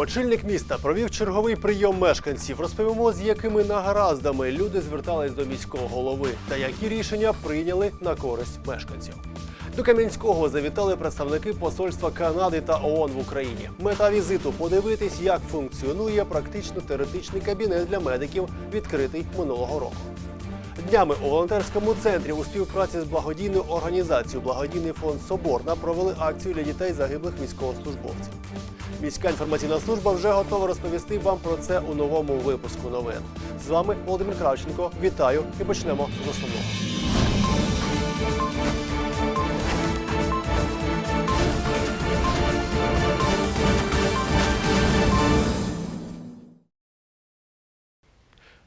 Очільник міста провів черговий прийом мешканців. Розповімо, з якими нагараздами люди звертались до міського голови та які рішення прийняли на користь мешканців. До Кам'янського завітали представники посольства Канади та ООН в Україні. Мета візиту подивитись, як функціонує практично теоретичний кабінет для медиків, відкритий минулого року. Днями у волонтерському центрі у співпраці з благодійною організацією Благодійний фонд Соборна провели акцію для дітей загиблих військовослужбовців. Міська інформаційна служба вже готова розповісти вам про це у новому випуску новин. З вами Володимир Кравченко. Вітаю і почнемо з основного.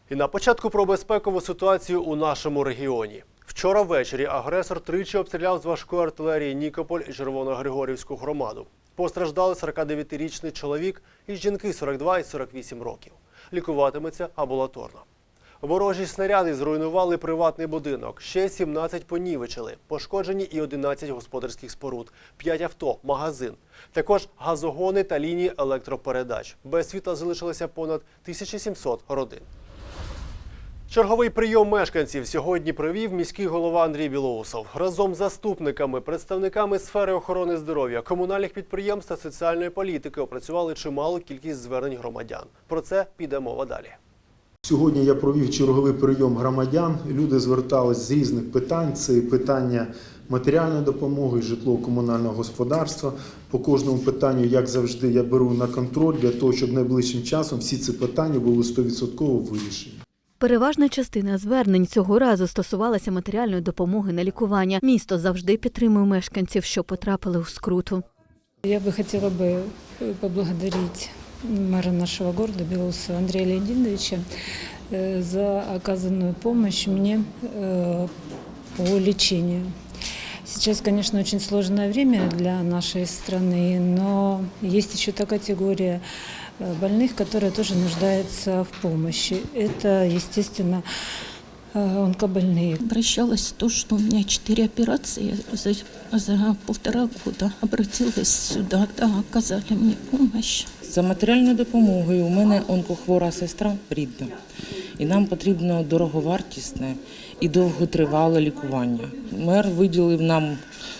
І на початку про безпекову ситуацію у нашому регіоні. Вчора ввечері агресор тричі обстріляв з важкої артилерії Нікополь і Червоногригорівську громаду. Постраждали 49-річний чоловік і жінки 42 і 48 років. Лікуватиметься амбулаторно. Ворожі снаряди зруйнували приватний будинок. Ще 17 понівечили. Пошкоджені і 11 господарських споруд, 5 авто, магазин. Також газогони та лінії електропередач. Без світла залишилося понад 1700 родин. Черговий прийом мешканців сьогодні провів міський голова Андрій Білоусов. Разом з заступниками, представниками сфери охорони здоров'я, комунальних підприємств та соціальної політики опрацювали чималу кількість звернень громадян. Про це піде мова далі. Сьогодні я провів черговий прийом громадян. Люди звертались з різних питань. Це питання матеріальної допомоги, житлово-комунального господарства. По кожному питанню, як завжди, я беру на контроль для того, щоб найближчим часом всі ці питання були 100% вирішені. Переважна частина звернень цього разу стосувалася матеріальної допомоги на лікування. Місто завжди підтримує мешканців, що потрапили у скруту. Я бы хотела бы э, поблагодарить мэра нашего города Белоусова Андрея Леонидовича э, за оказанную помощь мне э, по лечению. Сейчас, конечно, очень сложное время для нашей страны, но есть еще та категория э, больных, которая тоже нуждается в помощи. Это, естественно, э, онкобольные. Обращалась то, что у меня четыре операции за, за полтора года. Обратилась сюда, да, оказали мне помощь. За матеріальною допомогою у мене онкохвора сестра рідна, і нам потрібно дороговартісне і довготривале лікування. Мер виділив нам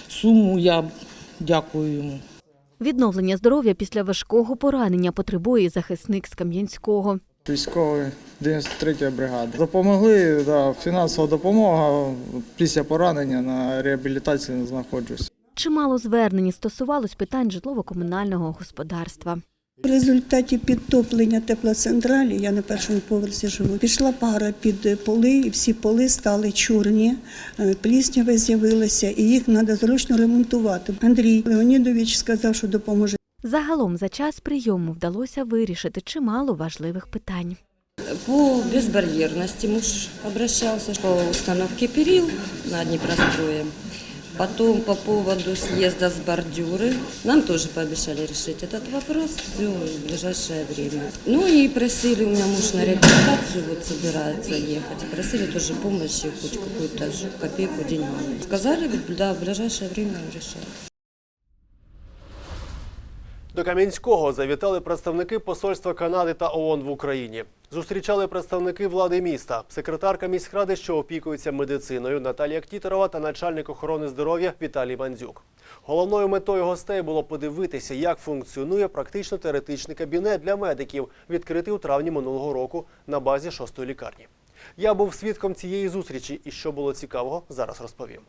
суму. Я дякую йому. Відновлення здоров'я після важкого поранення потребує захисник з Кам'янського. Військовий 93 бригада. Допомогли, да, фінансова допомога. Після поранення на реабілітації знаходжусь. Чимало звернень стосувалось питань житлово-комунального господарства. В результаті підтоплення теплоцентралі, я на першому поверсі живу, пішла пара під поли, і всі поли стали чорні, е, пліснява з'явилася, і їх треба зручно ремонтувати. Андрій Леонідович сказав, що допоможе. Загалом за час прийому вдалося вирішити чимало важливих питань. По безбарьерности муж обращался по установке перил на Днепрострое. Потом по поводу съезда с бордюры. Нам тоже пообещали решить этот вопрос все в ближайшее время. Ну и просили, у меня муж на реабилитацию вот собирается ехать. Просили тоже помощи, хоть какую-то ж- копейку деньгами. Сказали, да, в ближайшее время решать. До Кам'янського завітали представники посольства Канади та ООН в Україні. Зустрічали представники влади міста, секретарка міськради, що опікується медициною Наталія Ктітерова та начальник охорони здоров'я Віталій Бандзюк. Головною метою гостей було подивитися, як функціонує практично теоретичний кабінет для медиків, відкритий у травні минулого року на базі шостої лікарні. Я був свідком цієї зустрічі, і що було цікавого, зараз розповім.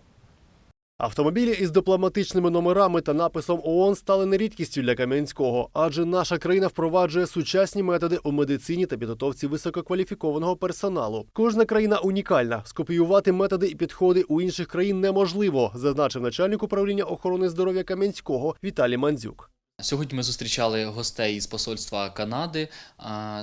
Автомобілі із дипломатичними номерами та написом ООН стали не рідкістю для Кам'янського, адже наша країна впроваджує сучасні методи у медицині та підготовці висококваліфікованого персоналу. Кожна країна унікальна. Скопіювати методи і підходи у інших країн неможливо, зазначив начальник управління охорони здоров'я Кам'янського Віталій Мандзюк. Сьогодні ми зустрічали гостей із посольства Канади,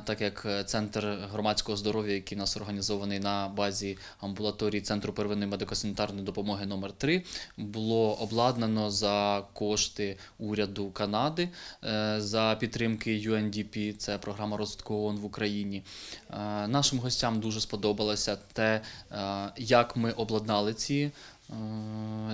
так як центр громадського здоров'я, який у нас організований на базі амбулаторії Центру первинної медико-санітарної допомоги номер 3 було обладнано за кошти уряду Канади е, за підтримки UNDP, це програма розвитку ООН в Україні. Е, Нашим гостям дуже сподобалося те, е, як ми обладнали ці,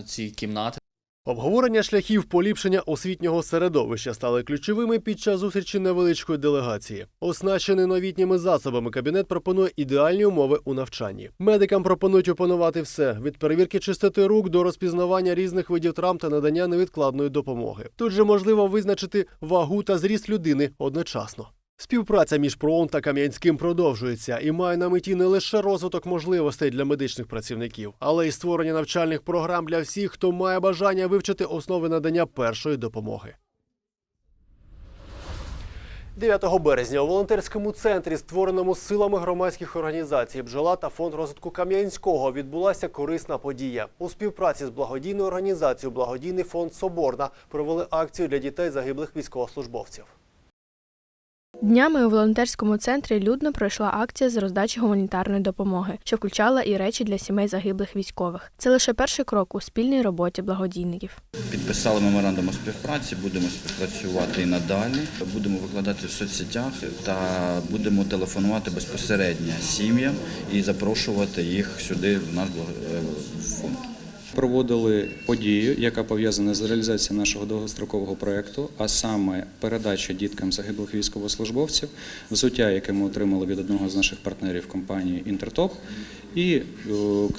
ці кімнати. Обговорення шляхів поліпшення освітнього середовища стали ключовими під час зустрічі невеличкої делегації. Оснащений новітніми засобами кабінет пропонує ідеальні умови у навчанні. Медикам пропонують опанувати все від перевірки чистоти рук до розпізнавання різних видів травм та надання невідкладної допомоги. Тут же можливо визначити вагу та зріст людини одночасно. Співпраця між ПРООН та Кам'янським продовжується і має на меті не лише розвиток можливостей для медичних працівників, але й створення навчальних програм для всіх, хто має бажання вивчити основи надання першої допомоги. 9 березня у волонтерському центрі, створеному силами громадських організацій «Бджола» та фонд розвитку Кам'янського, відбулася корисна подія. У співпраці з благодійною організацією Благодійний фонд Соборна провели акцію для дітей загиблих військовослужбовців. Днями у волонтерському центрі людно пройшла акція з роздачі гуманітарної допомоги, що включала і речі для сімей загиблих військових. Це лише перший крок у спільній роботі благодійників. Підписали меморандум співпраці, будемо співпрацювати і надалі. Будемо викладати в соцсетях та будемо телефонувати безпосередньо сім'ям і запрошувати їх сюди в наш е, фонд. Проводили подію, яка пов'язана з реалізацією нашого довгострокового проєкту, а саме передача діткам загиблих військовослужбовців, взуття, яке ми отримали від одного з наших партнерів компанії Інтертоп, і е,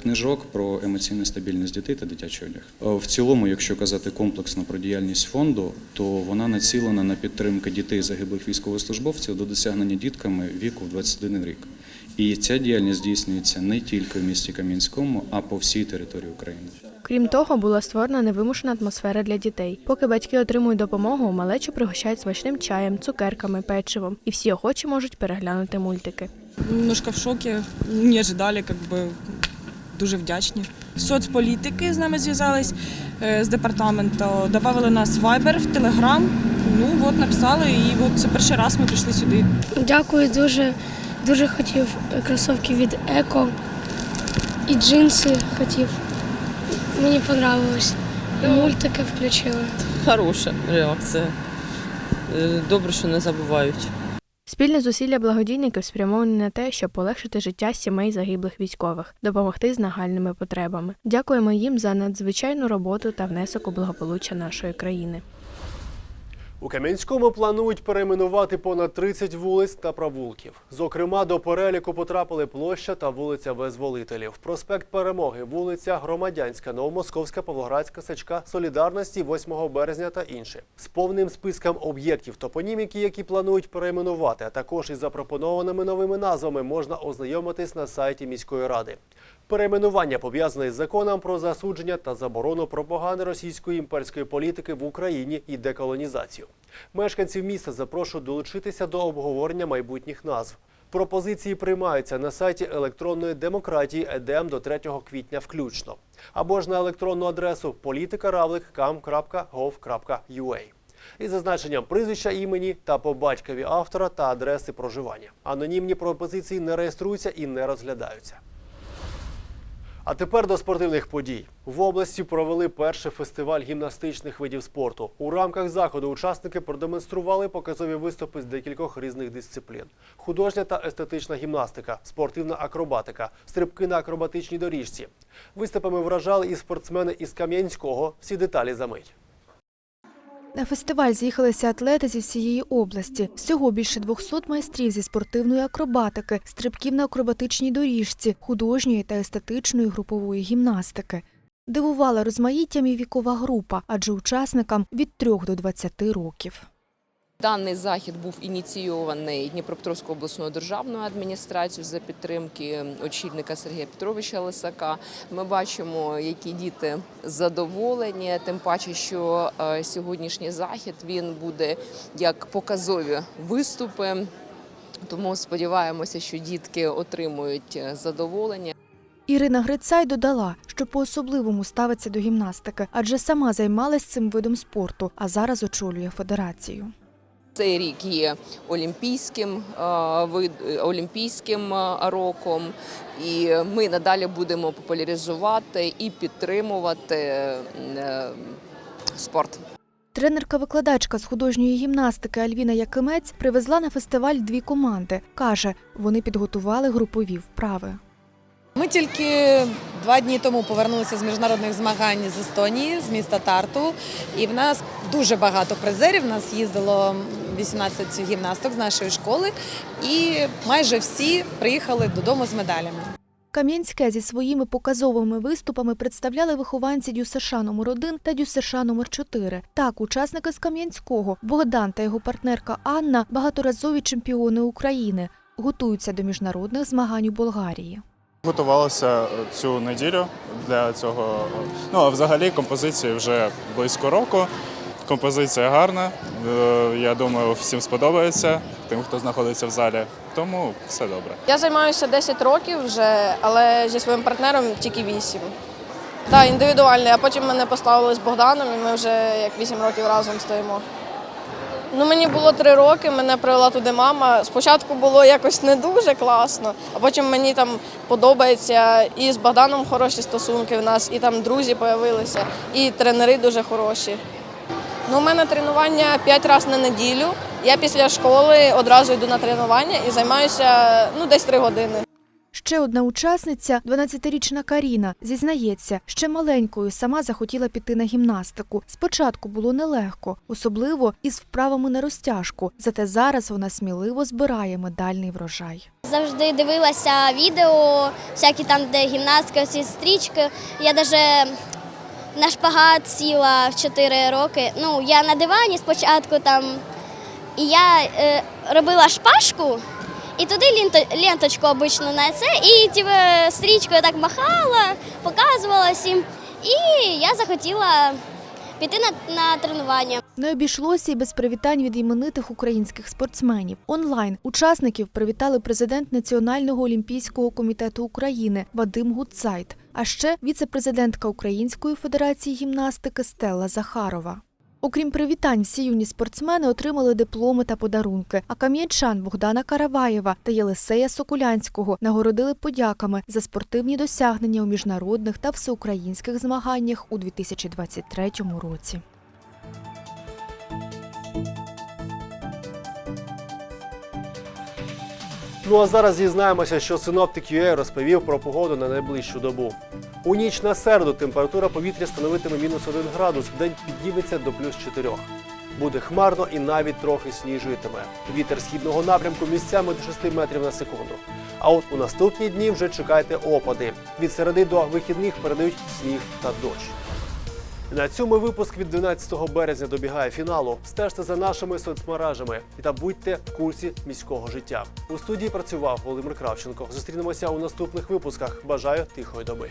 книжок про емоційну стабільність дітей та дитячий одяг. Е, В цілому, якщо казати комплексно про діяльність фонду, то вона націлена на підтримку дітей загиблих військовослужбовців до досягнення дітками віку в 21 рік. І ця діяльність здійснюється не тільки в місті Кам'янському, а по всій території України. Крім того, була створена невимушена атмосфера для дітей. Поки батьки отримують допомогу, малечу пригощають смачним чаєм, цукерками, печивом, і всі охочі можуть переглянути мультики. Немножко в шокі, не ожидали, как бы дуже вдячні. Соцполітики з нами зв'язались е, з департаменту, додали нас в Viber, в Telegram. Ну от написали, і от це перший раз ми прийшли сюди. Дякую, дуже, дуже хотів кросівки від Еко і джинси хотів. Мені понравилось. І мультики включили. Хороша реакція. Е, Добре, що не забувають. Спільне зусилля благодійників спрямовані на те, щоб полегшити життя сімей загиблих військових, допомогти з нагальними потребами. Дякуємо їм за надзвичайну роботу та внесок у благополуччя нашої країни. У Кам'янському планують перейменувати понад 30 вулиць та провулків. Зокрема, до переліку потрапили площа та вулиця Визволителів, проспект Перемоги, вулиця Громадянська, Новомосковська, Павлоградська, Сачка, Солідарності, 8 березня та інші. З повним списком об'єктів топоніміки, які планують перейменувати, а також із запропонованими новими назвами можна ознайомитись на сайті міської ради. Перейменування пов'язане із законом про засудження та заборону пропаганди російської імперської політики в Україні і деколонізацію. Мешканців міста запрошують долучитися до обговорення майбутніх назв. Пропозиції приймаються на сайті електронної демократії ЕДЕМ до 3 квітня включно, або ж на електронну адресу politikaravlik.kam.gov.ua із зазначенням прізвища імені та по батькові автора та адреси проживання. Анонімні пропозиції не реєструються і не розглядаються. А тепер до спортивних подій. В області провели перший фестиваль гімнастичних видів спорту. У рамках заходу учасники продемонстрували показові виступи з декількох різних дисциплін: художня та естетична гімнастика, спортивна акробатика, стрибки на акробатичній доріжці. Виступами вражали і спортсмени із Кам'янського. Всі деталі за мить. На фестиваль з'їхалися атлети зі всієї області. Всього більше 200 майстрів зі спортивної акробатики, стрибків на акробатичній доріжці, художньої та естетичної групової гімнастики. Дивувала розмаїттям і вікова група, адже учасникам від 3 до 20 років. Даний захід був ініційований Дніпропетровською обласною державною адміністрацією за підтримки очільника Сергія Петровича Лисака. Ми бачимо, які діти задоволені. Тим паче, що е, сьогоднішній захід він буде як показові виступи. Тому сподіваємося, що дітки отримують е, задоволення. Ірина Грицай додала, що по-особливому ставиться до гімнастики, адже сама займалась цим видом спорту, а зараз очолює федерацію. Цей рік є олімпійським е, олімпійським е, роком, і ми надалі будемо популяризувати і підтримувати е, спорт. Тренерка-викладачка з художньої гімнастики Альвіна Якимець привезла на фестиваль дві команди. Каже, вони підготували групові вправи. Ми тільки два дні тому повернулися з міжнародних змагань з Естонії, з міста Тарту. І в нас дуже багато призерів. У нас їздило 18 гімнасток з нашої школи, і майже всі приїхали додому з медалями. Кам'янське зі своїми показовими виступами представляли вихованці ДЮСШ номер 1 та ДЮСШ номер 4 Так, учасники з Кам'янського Богдан та його партнерка Анна багаторазові чемпіони України, готуються до міжнародних змагань у Болгарії. Готувалася цю неділю для цього. Ну а взагалі композиції вже близько року. Композиція гарна. е, Я думаю, всім сподобається, тим, хто знаходиться в залі. Тому все добре. Я займаюся 10 років вже, але зі своїм партнером тільки 8. Так, індивідуальний, а потім мене поставили з Богданом, і ми вже як 8 років разом стоїмо. Ну, мені було 3 роки, мене привела туди мама. Спочатку було якось не дуже класно, а потім мені там подобається. І з Богданом хороші стосунки в нас, і там друзі з'явилися, і тренери дуже хороші. Ну, у мене тренування 5 разів на неділю. Я після школи одразу йду на тренування і займаюся ну, десь 3 години. Ще одна учасниця, 12-річна Каріна, зізнається, ще маленькою сама захотіла піти на гімнастику. Спочатку було нелегко, особливо із вправами на розтяжку. Зате зараз вона сміливо збирає медальний врожай. Завжди дивилася відео, всякі там, де гімнастика, ці стрічки. Я навіть на шпагат сіла в 4 роки. Ну, я на дивані спочатку там, і я е, робила шпажку, і туди лінто, ленточку обично на це, і типу, стрічкою так махала, показувала всім. І я захотіла піти на, на тренування. Не обійшлося і без привітань від іменитих українських спортсменів. Онлайн учасників привітали президент Національного олімпійського комітету України Вадим Гудзайт, а ще віце-президентка Української федерації гімнастики Стелла Захарова. Окрім привітань, всі юні спортсмени отримали дипломи та подарунки. А кам'янчан Богдана Караваєва та Єлисея Сокулянського нагородили подяками за спортивні досягнення у міжнародних та всеукраїнських змаганнях у 2023 році. Ну а зараз дізнаємося, що синоптик UA розповів про погоду на найближчу добу. У ніч на середу температура повітря становитиме мінус 1 градус, день підніметься до плюс 4. Буде хмарно і навіть трохи сніжитиме. Вітер східного напрямку місцями до 6 метрів на секунду. А от у наступні дні вже чекайте опади. Від середи до вихідних передають сніг та дощ. На цьому випуск від 12 березня добігає фіналу. Стежте за нашими соцмережами та будьте в курсі міського життя. У студії працював Володимир Кравченко. Зустрінемося у наступних випусках. Бажаю тихої доби.